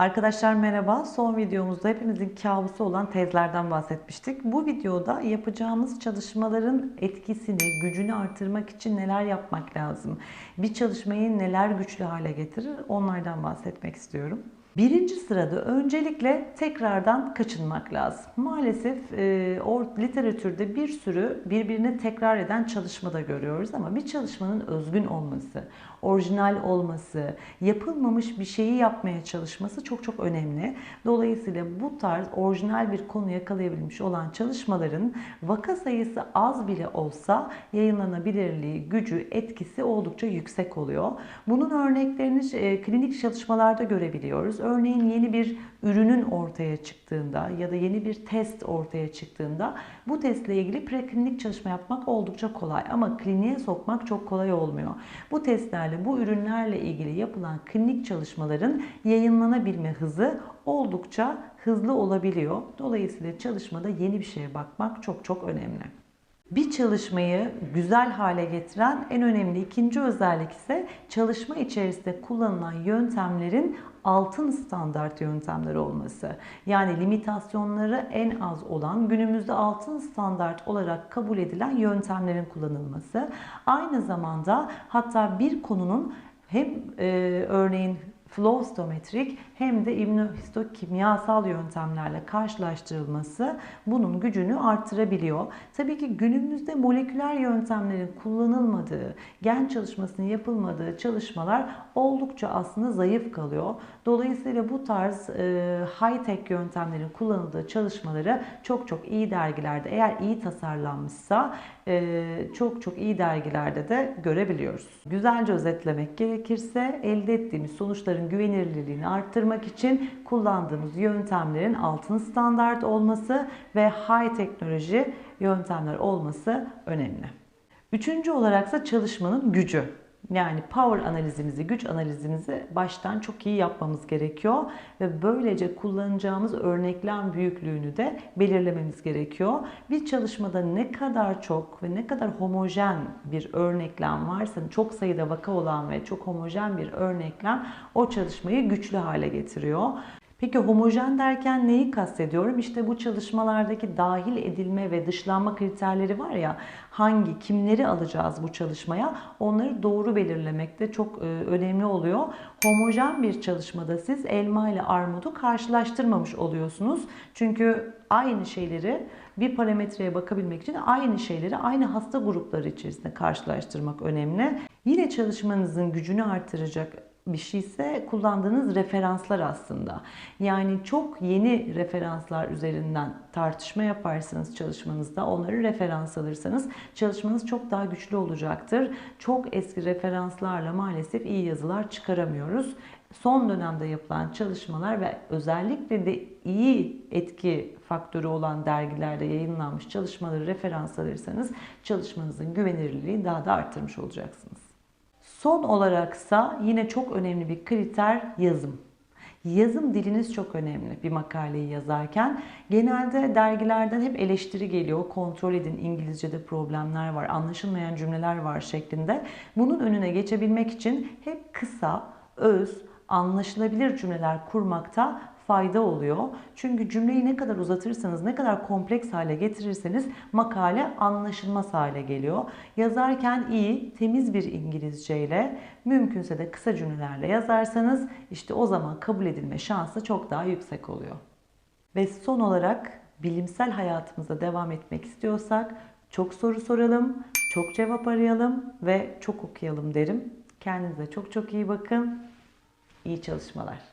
Arkadaşlar merhaba. Son videomuzda hepimizin kabusu olan tezlerden bahsetmiştik. Bu videoda yapacağımız çalışmaların etkisini, gücünü artırmak için neler yapmak lazım? Bir çalışmayı neler güçlü hale getirir? Onlardan bahsetmek istiyorum. Birinci sırada öncelikle tekrardan kaçınmak lazım. Maalesef e, o literatürde bir sürü birbirine tekrar eden çalışma da görüyoruz ama bir çalışmanın özgün olması, orijinal olması, yapılmamış bir şeyi yapmaya çalışması çok çok önemli. Dolayısıyla bu tarz orijinal bir konu yakalayabilmiş olan çalışmaların vaka sayısı az bile olsa yayınlanabilirliği, gücü, etkisi oldukça yüksek oluyor. Bunun örneklerini e, klinik çalışmalarda görebiliyoruz. Örneğin yeni bir ürünün ortaya çıktığında ya da yeni bir test ortaya çıktığında bu testle ilgili preklinik çalışma yapmak oldukça kolay ama kliniğe sokmak çok kolay olmuyor. Bu testlerle, bu ürünlerle ilgili yapılan klinik çalışmaların yayınlanabilme hızı oldukça hızlı olabiliyor. Dolayısıyla çalışmada yeni bir şeye bakmak çok çok önemli. Bir çalışmayı güzel hale getiren en önemli ikinci özellik ise çalışma içerisinde kullanılan yöntemlerin altın standart yöntemler olması. Yani limitasyonları en az olan günümüzde altın standart olarak kabul edilen yöntemlerin kullanılması. Aynı zamanda hatta bir konunun hem e, örneğin flow stometrik hem de immünohistokimyasal yöntemlerle karşılaştırılması bunun gücünü artırabiliyor. Tabii ki günümüzde moleküler yöntemlerin kullanılmadığı, gen çalışmasının yapılmadığı çalışmalar oldukça aslında zayıf kalıyor. Dolayısıyla bu tarz e, high-tech yöntemlerin kullanıldığı çalışmaları çok çok iyi dergilerde eğer iyi tasarlanmışsa e, çok çok iyi dergilerde de görebiliyoruz. Güzelce özetlemek gerekirse elde ettiğimiz sonuçların güvenilirliğini arttırmak için kullandığımız yöntemlerin altın standart olması ve high teknoloji yöntemler olması önemli. Üçüncü olaraksa çalışmanın gücü. Yani power analizimizi, güç analizimizi baştan çok iyi yapmamız gerekiyor ve böylece kullanacağımız örneklem büyüklüğünü de belirlememiz gerekiyor. Bir çalışmada ne kadar çok ve ne kadar homojen bir örneklem varsa, çok sayıda vaka olan ve çok homojen bir örneklem o çalışmayı güçlü hale getiriyor. Peki homojen derken neyi kastediyorum? İşte bu çalışmalardaki dahil edilme ve dışlanma kriterleri var ya hangi, kimleri alacağız bu çalışmaya onları doğru belirlemek de çok e, önemli oluyor. Homojen bir çalışmada siz elma ile armudu karşılaştırmamış oluyorsunuz. Çünkü aynı şeyleri bir parametreye bakabilmek için aynı şeyleri aynı hasta grupları içerisinde karşılaştırmak önemli. Yine çalışmanızın gücünü artıracak bir şeyse kullandığınız referanslar aslında. Yani çok yeni referanslar üzerinden tartışma yaparsanız çalışmanızda, onları referans alırsanız çalışmanız çok daha güçlü olacaktır. Çok eski referanslarla maalesef iyi yazılar çıkaramıyoruz. Son dönemde yapılan çalışmalar ve özellikle de iyi etki faktörü olan dergilerde yayınlanmış çalışmaları referans alırsanız çalışmanızın güvenilirliğini daha da arttırmış olacaksınız. Son olaraksa yine çok önemli bir kriter yazım. Yazım diliniz çok önemli bir makaleyi yazarken. Genelde dergilerden hep eleştiri geliyor. Kontrol edin İngilizcede problemler var, anlaşılmayan cümleler var şeklinde. Bunun önüne geçebilmek için hep kısa, öz, anlaşılabilir cümleler kurmakta fayda oluyor. Çünkü cümleyi ne kadar uzatırsanız, ne kadar kompleks hale getirirseniz makale anlaşılmaz hale geliyor. Yazarken iyi, temiz bir İngilizceyle, mümkünse de kısa cümlelerle yazarsanız işte o zaman kabul edilme şansı çok daha yüksek oluyor. Ve son olarak bilimsel hayatımıza devam etmek istiyorsak çok soru soralım, çok cevap arayalım ve çok okuyalım derim. Kendinize çok çok iyi bakın. İyi çalışmalar.